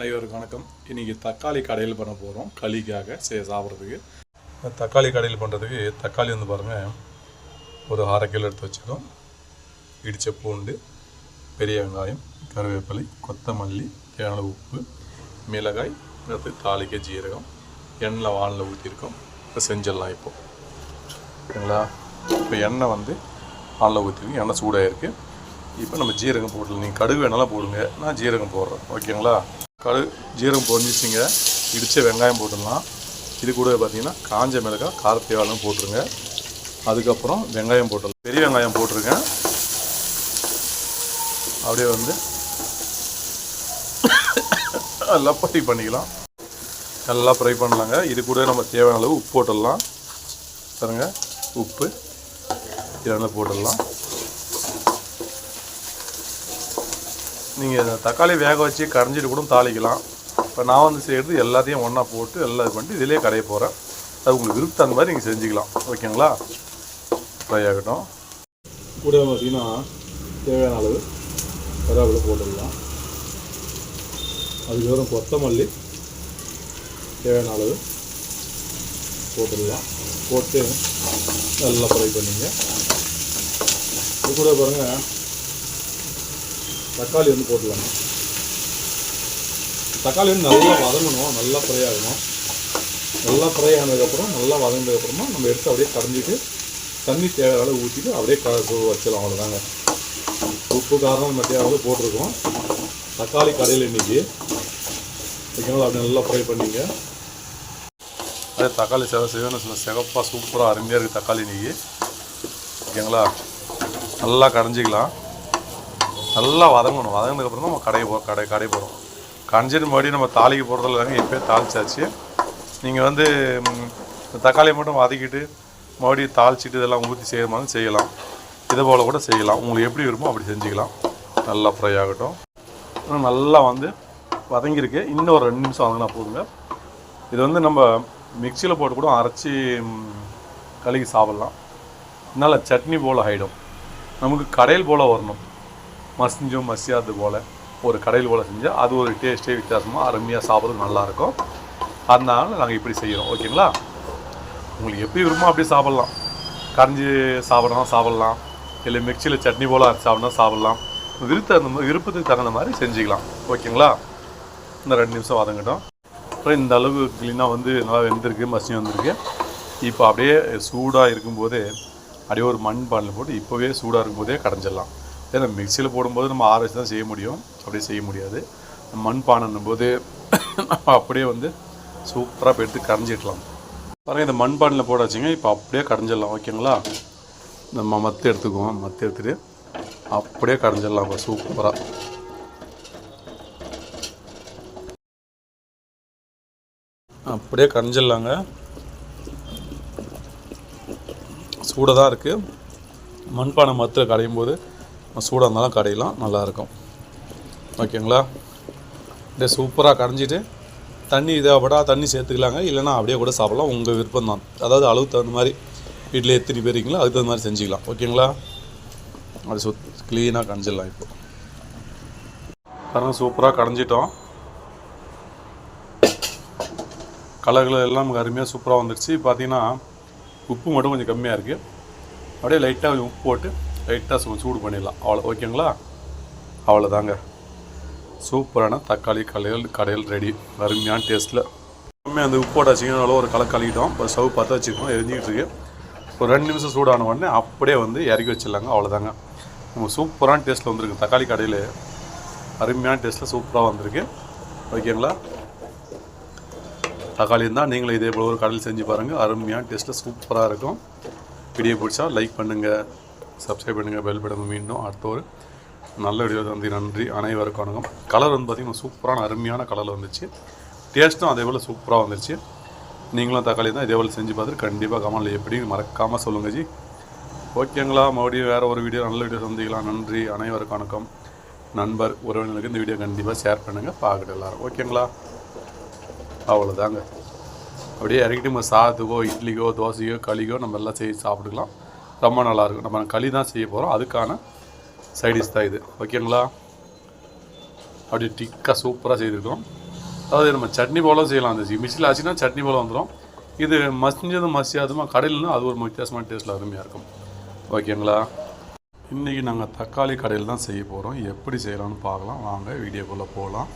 அனைவருக்கும் வணக்கம். இன்றைக்கி தக்காளி கடையில் பண்ண போகிறோம் களிக்காக செய்ய சாப்பிட்றதுக்கு. தக்காளி கடையில் பண்ணுறதுக்கு தக்காளி வந்து பாருங்கள் ஒரு அரை கிலோ எடுத்து வச்சுருக்கோம். இடித்த பூண்டு பெரிய வெங்காயம் கருவேப்பிலை கொத்தமல்லி தேவையான உப்பு மிளகாய் அடுத்து தாளிக்க ஜீரகம் எண்ணெய் வானில் ஊற்றிருக்கோம் இப்போ செஞ்சிடலாம் இப்போ. ஓகேங்களா இப்போ எண்ணெய் வந்து வானில் ஊற்றிருக்கு எண்ணெய் சூடாக இருக்குது இப்போ நம்ம ஜீரகம் போடல நீங்கள் கடுகு வேணாலும் போடுங்க. நான் ஜீரகம் போடுறேன். ஓகேங்களா? கடு ஜீரம் பொறிஞ்சிச்சிங்க இடித்த வெங்காயம் போட்டுடலாம். இது கூட பார்த்தீங்கன்னா காஞ்ச மிளகாய் காரத்தேவாலும் போட்டுருங்க. அதுக்கப்புறம் வெங்காயம் போட்டுடலாம். பெரிய வெங்காயம் போட்டுருங்க. அப்படியே வந்து நல்லா ஃப்ரை பண்ணிக்கலாம். நல்லா ஃப்ரை பண்ணலாங்க. இது கூட நம்ம தேவையான அளவு உப்பு போட்டுடலாம். பாருங்கள் உப்பு. இதெல்லாம் போட்டுடலாம். நீங்கள் தக்காளி வேக வச்சு கரைஞ்சிட்டு கூட தாளிக்கலாம். இப்போ நான் வந்து செய்கிறது எல்லாத்தையும் ஒன்றா போட்டு எல்லாம் இது பண்ணிட்டு இதிலே கரைய போகிறேன் அது உங்களுக்கு விருப்பம் அந்த மாதிரி நீங்கள் செஞ்சுக்கலாம். ஓகேங்களா? ஃப்ரை ஆகட்டும். கூட பார்த்தீங்கன்னா தேவையான அளவு கருவேப்பிலை போட்டுடலாம். அதுக்கப்புறம் கொத்தமல்லி தேவையான அளவு போட்டுடலாம். போட்டு நல்லா ஃப்ரை பண்ணிங்க. இது கூட பாருங்கள் தக்காளி வந்து போட்டுக்கணும் தக்காளி வந்து நல்லா வதங்கணும். நல்லா ஃப்ரை ஆகணும். நல்லா ஃப்ரை ஆனதுக்கப்புறம் நல்லா வதங்கினதுக்கப்புறமா நம்ம எடுத்து அப்படியே கடைஞ்சிட்டு தண்ணி தேவையான அளவு ஊற்றிட்டு அப்படியே க வச்சிடலாம் அவ்வளோதாங்க உப்பு காரம் மத்தியாவது போட்டிருக்கோம். தக்காளி கடையில் இன்றைக்கி ஓகேங்களா அப்படி நல்லா ஃப்ரை பண்ணிங்க. அதே தக்காளி செவ செவன்னு சில சிகப்பாக சூப்பராக அருமையாக இருக்குது தக்காளி இன்றைக்கி ஓகேங்களா? நல்லா கடைஞ்சிக்கலாம். நல்லா வதங்கணும். வதங்கினதுக்கப்புறம் தான் நம்ம கடையை போ கடை கடை போகிறோம் கஞ்சிட்டு மறுபடியும் நம்ம தாளிக்கு போகிறதில்ல இல்லாமல் எப்போயே தாளிச்சாச்சு. நீங்கள் வந்து தக்காளியை மட்டும் வதக்கிட்டு மறுபடியும் தாளிச்சிட்டு இதெல்லாம் ஊற்றி செய்கிற மாதிரி செய்யலாம். இதை போல் கூட செய்யலாம். உங்களுக்கு எப்படி விரும்போ அப்படி செஞ்சுக்கலாம். நல்லா ஃப்ரை ஆகட்டும். நல்லா வந்து வதங்கியிருக்கு. இன்னும் ஒரு ரெண்டு நிமிஷம் வதங்கினா போதுங்க. இது வந்து நம்ம மிக்சியில் போட்டு கூட அரைச்சி கழுகி சாப்பிட்லாம். நல்லா சட்னி போல் ஆகிடும் நமக்கு கடையில் போல் வரணும். மசிஞ்சும் மசியாது போல் ஒரு கடையில் போல் செஞ்சால் அது ஒரு டேஸ்ட்டே வித்தியாசமாக அருமையாக சாப்பிட்றது நல்லாயிருக்கும். அதனால நாங்கள் இப்படி செய்கிறோம் ஓகேங்களா? உங்களுக்கு எப்படி விரும்போ அப்படியே சாப்பிட்லாம். கரைஞ்சி சாப்பிட்றோம் சாப்பிட்லாம். இல்லை மிக்சியில் சட்னி போல் சாப்பிட்னா சாப்பிட்லாம். விருத்த அந்த விருப்பத்துக்கு தகுந்த மாதிரி செஞ்சுக்கலாம். ஓகேங்களா? இந்த ரெண்டு நிமிஷம் வதங்கட்டும் அப்புறம் இந்த அளவு க்ளீனாக வந்து நல்லா வெந்திருக்கு மசியம் வந்திருக்கு. இப்போ அப்படியே சூடாக இருக்கும்போதே அப்படியே ஒரு மண் பானில் போட்டு இப்போவே சூடாக இருக்கும்போதே கடைஞ்சிடலாம். ஏன்னா மிக்சியில் போடும்போது நம்ம ஆராய்ச்சி தான் செய்ய முடியும். அப்படியே செய்ய முடியாது. மண் பானைன்னும் போது நம்ம அப்படியே வந்து சூப்பராக போய் எடுத்து கரைஞ்சிடலாம். பாருங்கள் இந்த மண் பானில் போட வச்சுங்க. இப்போ அப்படியே கடைஞ்சிடலாம் ஓகேங்களா? நம்ம மத்து எடுத்துக்குவோம். மத்து எடுத்துகிட்டு அப்படியே கடைஞ்சிடலாம் இப்போ சூப்பராக அப்படியே கரைஞ்சிடலாங்க. சூடாக தான் இருக்குது மண்பானை மத்தில் கரையும் போது சூடாக இருந்தாலும் கடையிலாம் நல்லாயிருக்கும். ஓகேங்களா? அப்படியே சூப்பராக கடைஞ்சிட்டு தண்ணி தேவைப்படா தண்ணி சேர்த்துக்கலாங்க. இல்லைன்னா அப்படியே கூட சாப்பிடலாம். உங்கள் விருப்பம் தான் அதாவது அளவுக்கு தகுந்த மாதிரி வீட்டில் எத்தனை பேர் இருக்கீங்களோ அதுக்கு தகுந்த மாதிரி செஞ்சுக்கலாம். ஓகேங்களா? அது சுத் க்ளீனாக கடைஞ்சிடலாம் இப்போ. பாருங்கள் சூப்பராக கடைஞ்சிட்டோம். கலர்கள் எல்லாம் நமக்கு அருமையாக சூப்பராக வந்துடுச்சு பார்த்தீங்கன்னா உப்பு மட்டும் கொஞ்சம் கம்மியாக இருக்குது அப்படியே லைட்டாக கொஞ்சம் உப்பு போட்டு லைட்டாக சும்மா சூடு பண்ணிடலாம். அவ்வளோ ஓகேங்களா? அவ்வளோதாங்க சூப்பரான தக்காளி கடையல் கடையல் ரெடி அருமையான டேஸ்ட்டில் எப்பவுமே அந்த உப்பு போட்டு வச்சிங்கன்னா ஒரு கலர் கழுவிட்டோம். இப்போ ஸ்டவ் பார்த்து வச்சுக்கணும் எரிஞ்சிக்கிட்டு இருக்கு. ஒரு ரெண்டு நிமிஷம் சூடான உடனே அப்படியே வந்து இறக்கி வச்சிடலாங்க. அவ்வளோதாங்க நம்ம சூப்பரான டேஸ்ட்டில் வந்திருக்கு. தக்காளி கடையில் அருமையான டேஸ்ட்டில் சூப்பராக வந்திருக்கு. ஓகேங்களா? தக்காளி இருந்தால் நீங்களும் இதே போல் ஒரு கடையில் செஞ்சு பாருங்கள் அருமையான டேஸ்ட்டில் சூப்பராக இருக்கும். வீடியோ பிடிச்சா லைக் பண்ணுங்கள் சப்ஸ்கிரைப் பண்ணுங்கள் பெல் பட்டன் மீண்டும் அடுத்த ஒரு நல்ல வீடியோ வந்து நன்றி. அனைவருக்கும் வணக்கம். கலர் வந்து பார்த்திங்கன்னா சூப்பரான அருமையான கலர் வந்துச்சு டேஸ்ட்டும் அதே போல் சூப்பராக வந்துருச்சு. நீங்களும் தக்காளி தான் இதே போல் செஞ்சு பார்த்துட்டு கண்டிப்பாக கமலில் எப்படி மறக்காமல் சொல்லுங்கள் ஜி. ஓகேங்களா மறுபடியும் வேறு ஒரு வீடியோ நல்ல வீடியோ சந்திக்கலாம். நன்றி அனைவருக்கும் வணக்கம். நண்பர் உறவினர்களுக்கு இந்த வீடியோ கண்டிப்பாக ஷேர் பண்ணுங்கள் பார்க்கட்டு எல்லாரும். ஓகேங்களா அவ்வளோதாங்க அப்படியே இறக்கிட்டு நம்ம சாதத்துக்கோ இட்லிக்கோ தோசையோ களிக்கோ நம்ம எல்லாம் செய்து சாப்பிட்டுக்கலாம். ரொம்ப நல்லாயிருக்கும். நம்ம களி தான் செய்ய போகிறோம் அதுக்கான சைடிஷ் தான் இது. ஓகேங்களா? அப்படியே டிக்காக சூப்பராக செய்திருக்கோம் அதாவது நம்ம சட்னி போல செய்யலாம். அந்த மிஷினில் ஆச்சுன்னா சட்னி போல வந்துடும் இது மசிஞ்சதும் மசியாதுமா கடையில்னா அது ஒரு வித்தியாசமான டேஸ்ட்டில் அருமையாக இருக்கும். ஓகேங்களா? இன்றைக்கி நாங்கள் தக்காளி கடையில் தான் செய்ய போகிறோம் எப்படி செய்யலாம்னு பார்க்கலாம். வாங்க வீடியோக்குள்ளே போகலாம்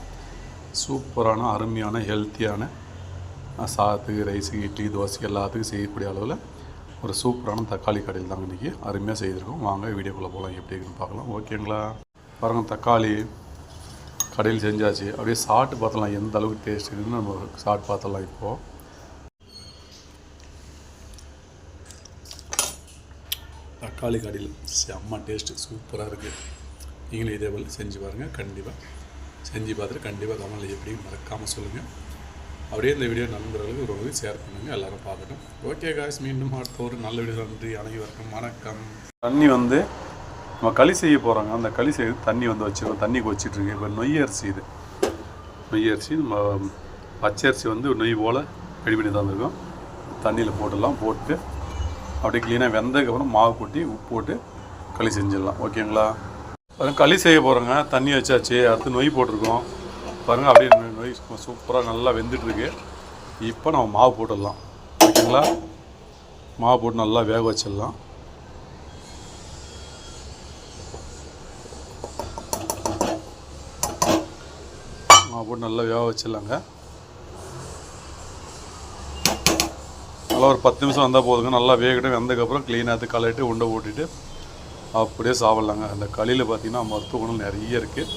சூப்பரான அருமையான ஹெல்த்தியான சாதத்துக்கு ரைஸுக்கு இட்லி தோசை எல்லாத்துக்கும் செய்யக்கூடிய அளவில் ஒரு சூப்பரான தக்காளி கடையில் தாங்க இன்றைக்கி. அருமையாக செய்திருக்கோம். வாங்க வீடியோக்குள்ளே போகலாம் எப்படி இருக்குன்னு பார்க்கலாம். ஓகேங்களா? பாருங்கள் தக்காளி கடையில் செஞ்சாச்சு. அப்படியே சாப்பிட்டு பார்த்துலாம். எந்த அளவுக்கு டேஸ்ட் இருக்குதுன்னு நம்ம சாப்பிட்டு பார்த்துலாம் இப்போது தக்காளி கடையில் செம்ம டேஸ்ட்டு சூப்பராக இருக்குது நீங்களும் இதே போல் செஞ்சு பாருங்கள் கண்டிப்பாக செஞ்சு பார்த்துட்டு கண்டிப்பாக கமலில் எப்படியும் மறக்காமல் சொல்லுங்கள் அப்படியே இந்த வீடியோ நண்பர்களுக்கு ரொம்ப ஷேர் பண்ணுங்கள் எல்லோரும் பார்க்கட்டும். ஓகே காய்ஸ் மீண்டும் அடுத்த ஒரு நல்ல வீடியோ நன்றி அனைவருக்கும் வணக்கம். தண்ணி வந்து நம்ம களி செய்ய போகிறாங்க அந்த களி செய்து தண்ணி வந்து வச்சுருக்கோம். தண்ணி கொச்சிட்ருக்கு இப்போ நொய் அரிசி இது. நொய் அரிசி நம்ம பச்சரிசி வந்து நொய் போல் ரெடி பண்ணி தந்துருக்கோம். தண்ணியில் போட்டுடலாம். போட்டு அப்படியே க்ளீனாக வெந்ததுக்கப்புறம் மாவு கொட்டி உப்பு போட்டு களி செஞ்சிடலாம். ஓகேங்களா பாருங்க களி செய்ய போகிறோங்க தண்ணி வச்சாச்சு. அடுத்து நொய் போட்டிருக்கோம். பாருங்கள் அப்படியே சூப்பராக நல்லா வெந்துட்டுருக்கு. இப்போ நம்ம மாவு போட்டுடலாம். ஓகேங்களா? மாவு போட்டு நல்லா வேக வச்சிடலாம். மாவு போட்டு நல்லா வேக வச்சிடலாங்க. நல்லா ஒரு பத்து நிமிஷம் வந்தால் போதுங்க. நல்லா வேகட்டும். வெந்ததுக்கப்புறம் க்ளீனாக எடுத்து கலட்டு உண்டை ஓட்டிட்டு அப்படியே சாப்பிட்லாங்க. அந்த களியில் பார்த்தீங்கன்னா மருத்துவ குணம் நிறைய இருக்குது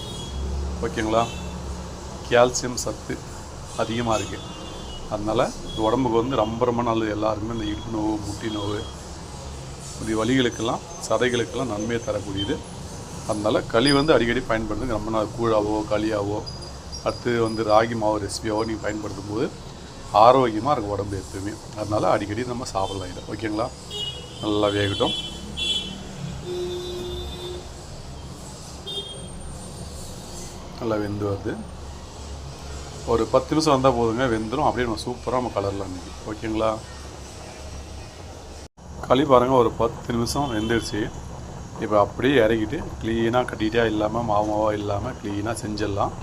ஓகேங்களா? கால்சியம் சத்து அதிகமாக இருக்குது அதனால் இது உடம்புக்கு வந்து ரொம்ப ரொம்ப நல்லது. எல்லாருமே இந்த இடுப்பு நோவு முட்டி நோவு இப்படி வலிகளுக்கெல்லாம் சதைகளுக்கெல்லாம் நன்மையை தரக்கூடியது. அதனால் களி வந்து அடிக்கடி பயன்படுத்துங்க ரொம்ப நாள். கூழாவோ களியாவோ அடுத்து வந்து ராகி மாவு ரெசிபியாவோ நீங்கள் பயன்படுத்தும் போது ஆரோக்கியமாக இருக்கும் உடம்பு எப்பவுமே அதனால் அடிக்கடி நம்ம சாப்பிடலாம் இதை. ஓகேங்களா? நல்லா வேகட்டும். நல்லா வெந்து வருது. ஒரு பத்து நிமிஷம் வந்தால் போதுங்க. வெந்துடும் அப்படியே நம்ம சூப்பராக நம்ம கலரலாம் இன்றைக்கி ஓகேங்களா? களி பாருங்கள் ஒரு பத்து நிமிஷம் வெந்துடுச்சு இப்போ அப்படியே இறக்கிட்டு க்ளீனாக கட்டிகிட்டே இல்லாமல் மாவு மாவாக இல்லாமல் க்ளீனாக செஞ்சிடலாம்.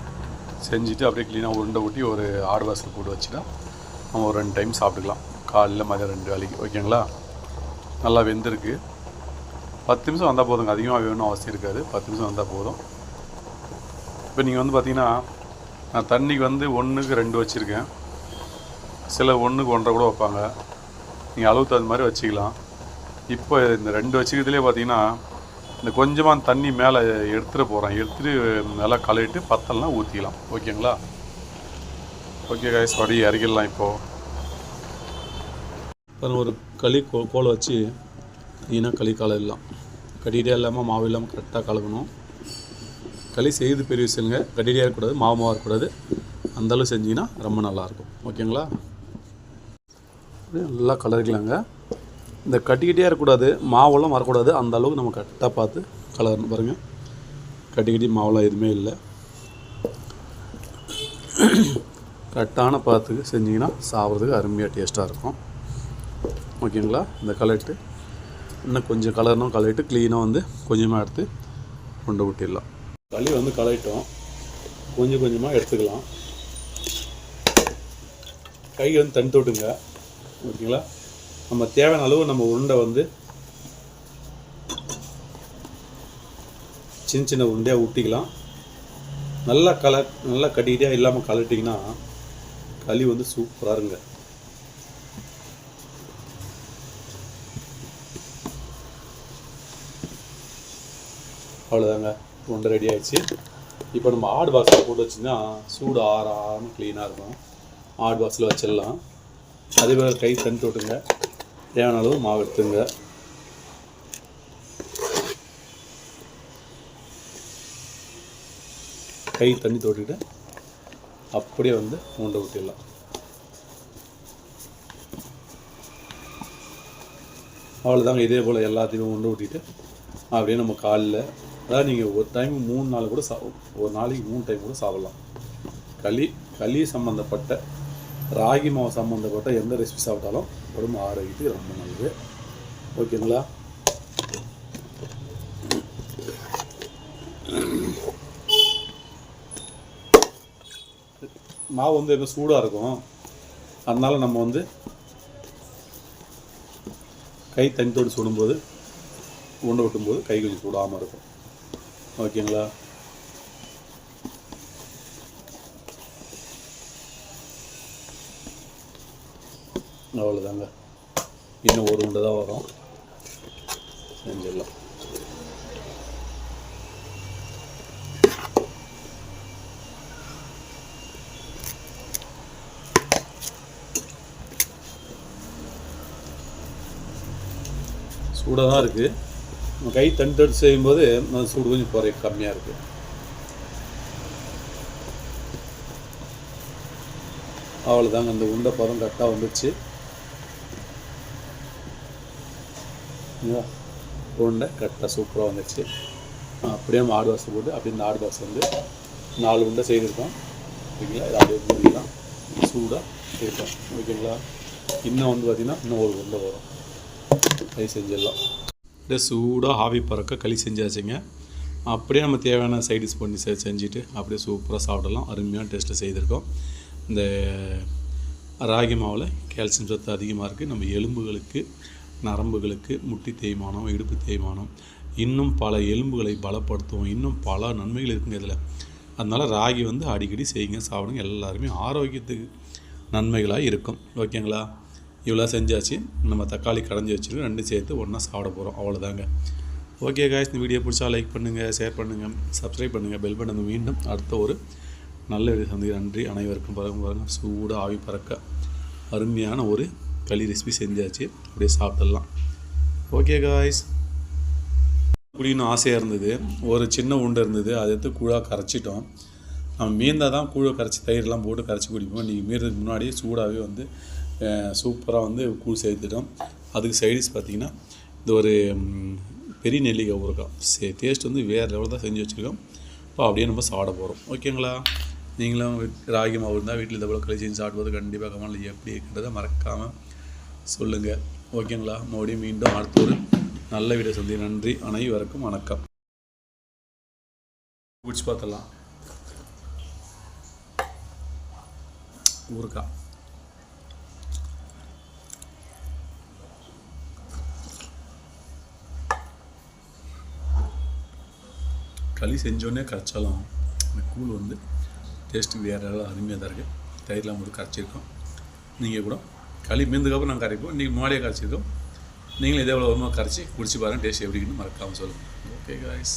செஞ்சுட்டு அப்படியே க்ளீனாக உருண்டை ஊட்டி ஒரு ஆடு வாசல் போட்டு வச்சுட்டா நம்ம ஒரு ரெண்டு டைம் சாப்பிட்டுக்கலாம். காலையில் மதியம் ரெண்டு வேலைக்கு ஓகேங்களா? நல்லா வெந்திருக்கு. பத்து நிமிஷம் வந்தால் போதுங்க. அதிகமாக வேணும்னு அவசியம் இருக்காது. பத்து நிமிஷம் வந்தால் போதும். இப்போ நீங்கள் வந்து பார்த்தீங்கன்னா நான் தண்ணிக்கு வந்து ஒன்றுக்கு ரெண்டு வச்சுருக்கேன். சில ஒன்றுக்கு ஒன்றரை கூட வைப்பாங்க. நீங்கள் அளவு தகுந்த மாதிரி வச்சுக்கலாம். இப்போ இந்த ரெண்டு வச்சுக்கிறதுலே பார்த்தீங்கன்னா இந்த கொஞ்சமாக தண்ணி மேலே எடுத்துகிட்டு போகிறேன் எடுத்துகிட்டு நல்லா கழுவிட்டு பத்தலாம் ஊற்றிக்கலாம் ஓகேங்களா? ஓகே காய்ஸ் படி இறக்கிடலாம் இப்போது அப்புறம் ஒரு களி கோ கோலை வச்சு ஈனாக களி கழுவிடலாம். கடிகிட்டே இல்லாமல் மாவு இல்லாமல் கரெக்டாக கழுவணும். களி செய்து பெரிய விஷயங்க கடிடியாக இருக்கக்கூடாது மாவு மாவாக இருக்கக்கூடாது அந்தளவு செஞ்சிங்கன்னா ரொம்ப நல்லாயிருக்கும். ஓகேங்களா? நல்லா கலரிக்கலாங்க. இந்த கட்டிக்கிட்டே இருக்கக்கூடாது மாவெல்லாம் வரக்கூடாது. அந்த அளவுக்கு நம்ம கரெக்டாக பார்த்து கலரணும். பாருங்கள் கட்டிக்கிட்டி மாவெல்லாம் எதுவுமே இல்லை. கரெக்டான பார்த்துக்கு செஞ்சிங்கன்னா சாப்பிட்றதுக்கு அருமையாக டேஸ்ட்டாக இருக்கும். ஓகேங்களா? இந்த கலர்ட்டு. இன்னும் கொஞ்சம் கலர்னும் கலரிட்டு க்ளீனாக வந்து கொஞ்சமாக எடுத்து கொண்டு விட்டிடலாம் களி வந்து களையிட்டோம் கொஞ்சம் கொஞ்சமாக எடுத்துக்கலாம். கை வந்து தண்ணி தொட்டுங்க. ஓகேங்களா? நம்ம தேவையான அளவு நம்ம உருண்டை வந்து சின்ன சின்ன உருண்டையாக ஊட்டிக்கலாம். நல்லா கல நல்லா கட்டிக்கிட்டே இல்லாமல் கலட்டிங்கன்னா களி வந்து சூப்பராக இருங்க அவ்வளோதாங்க உருண்டை ரெடி ஆயிடுச்சு. இப்போ நம்ம ஆடு பாக்ஸில் போட்டு வச்சிங்கன்னா சூடு ஆறாமல் க்ளீனாக இருக்கும். ஆடு பாக்ஸில் வச்சிடலாம். அதே போல் கை தண்ணி தொட்டுங்க தேவையான அளவு மாவு எடுத்துங்க. கை தண்ணி தொட்டுக்கிட்டு அப்படியே வந்து உண்டை ஊற்றிடலாம் அவ்வளோதாங்க இதே போல் எல்லாத்தையும் உண்டை ஊட்டிட்டு அப்படியே நம்ம காலில் அதாவது நீங்கள் ஒரு டைம் மூணு நாள் கூட சா ஒரு நாளைக்கு மூணு டைம் கூட சாப்பிட்லாம். களி களி சம்மந்தப்பட்ட ராகி மாவு சம்மந்தப்பட்ட எந்த ரெசிபி சாப்பிட்டாலும் உடம்பு ஆரோக்கியத்துக்கு ரொம்ப நல்லது. ஓகேங்களா? மாவு வந்து எப்போ சூடாக இருக்கும் அதனால் நம்ம வந்து கை தனித்தோடு சுடும்போது உண்டை விட்டும்போது கை கொஞ்சம் சூடாமல் இருக்கும். ஓகேங்களா? அவ்வளோதாங்க. இன்னும் ஒரு உண்டு தான் வரும். செஞ்சிடலாம். சூடாக தான் இருக்குது கை தண்ணி தடுத்து செய்யும்போது அந்த சூடு கொஞ்சம் குறைய கம்மியாக இருக்குது அவ்வளோதாங்க அந்த உண்டை பதம் கரெக்டாக வந்துடுச்சு. சரிங்களா? உருண்டை கரெக்டாக சூப்பராக வந்துச்சு அப்படியே நம்ம ஆடு பாக்ஸ் போட்டு அப்படியே இந்த ஆடு பாக்ஸ் வந்து நாலு உண்டை செய்திருக்கோம். ஓகேங்களா? இது அப்படியே மூடிக்கலாம் சூடாக இருக்கும். ஓகேங்களா? இன்னும் வந்து பார்த்திங்கன்னா இன்னும் ஒரு உருண்டை வரும். களி செஞ்சிடலாம் அப்படியே சூடாக ஆவி பறக்க களி செஞ்சாச்சுங்க. அப்படியே நம்ம தேவையான சைடிஸ் பண்ணி செ செஞ்சுட்டு அப்படியே சூப்பராக சாப்பிடலாம். அருமையான டேஸ்ட்டில் செய்திருக்கோம். இந்த ராகி மாவில் கால்சியம் சத்து அதிகமாக இருக்குது நம்ம எலும்புகளுக்கு நரம்புகளுக்கு முட்டி தேய்மானம் இடுப்பு தேய்மானம் இன்னும் பல எலும்புகளை பலப்படுத்தும் இன்னும் பல நன்மைகள் இருக்குங்க இதில். அதனால் ராகி வந்து அடிக்கடி செய்யுங்க சாப்பிடுங்க. எல்லாருமே ஆரோக்கியத்துக்கு நன்மைகளாக இருக்கும். ஓகேங்களா? இவ்வளோ செஞ்சாச்சு. நம்ம தக்காளி கடைஞ்சி வச்சுருக்கோம் ரெண்டும் சேர்த்து ஒன்றா சாப்பிட போகிறோம் அவ்வளோதாங்க ஓகே காய்ஸ் இந்த வீடியோ பிடிச்சா லைக் பண்ணுங்கள் ஷேர் பண்ணுங்கள் சப்ஸ்கிரைப் பண்ணுங்கள் பெல் பட்டன் மீண்டும் அடுத்த ஒரு நல்ல வீடியோ சந்தி நன்றி. அனைவருக்கும் பாருங்க பாருங்கள் சூடாக ஆவி பறக்க அருமையான ஒரு களி ரெசிபி செஞ்சாச்சு. அப்படியே சாப்பிட்டுடலாம் ஓகே காய்ஸ் குழின்னு ஆசையாக இருந்தது. ஒரு சின்ன உண்டு இருந்தது. அதை எடுத்து கூழாக கரைச்சிட்டோம். நம்ம மீந்தால் தான் கூழை கரைச்சி தயிரெலாம் போட்டு கரைச்சி குடிப்போம். நீங்கள் மீறதுக்கு முன்னாடியே சூடாகவே வந்து சூப்பராக வந்து கூழ் சேர்த்துட்டோம். அதுக்கு சைடிஸ் பார்த்திங்கன்னா இது ஒரு பெரிய நெல்லிக்காய் ஊறுகாய். சே டேஸ்ட் வந்து வேறு லெவலில் தான் செஞ்சு வச்சுருக்கோம். இப்போ அப்படியே நம்ம சாப்பிட போகிறோம் ஓகேங்களா நீங்களும் ராகி மாவு இருந்தால் வீட்டில் இந்த போல் களி செஞ்சு சாப்பிடுவது கண்டிப்பாக கமல் எப்படி இருக்கிறத மறக்காமல் சொல்லுங்கள் ஓகேங்களா மறுபடியும் மீண்டும் அடுத்த ஒரு நல்ல வீடியோ சந்தி நன்றி அனைவருக்கும் வணக்கம். குடிச்சு பார்த்தலாம் ஊருக்கா களி செஞ்சோடனே கரைச்சாலும் அந்த கூழ் வந்து டேஸ்ட்டு வேறு எல்லாம் அருமையாக தான் இருக்குது தயிர்லாம் போட்டு கரைச்சிருக்கோம். நீங்கள் கூட களி மீந்ததுக்கப்புறம் நாங்கள் கரைப்போம். இன்றைக்கி முன்னாடியே கரைச்சிருக்கோம். நீங்களும் இதே எவ்வளோ கரைச்சி குடிச்சு பாருங்கள் டேஸ்ட் எப்படி இருக்குன்னு மறக்காமல் சொல்லுங்கள் ஓகே காய்ஸ்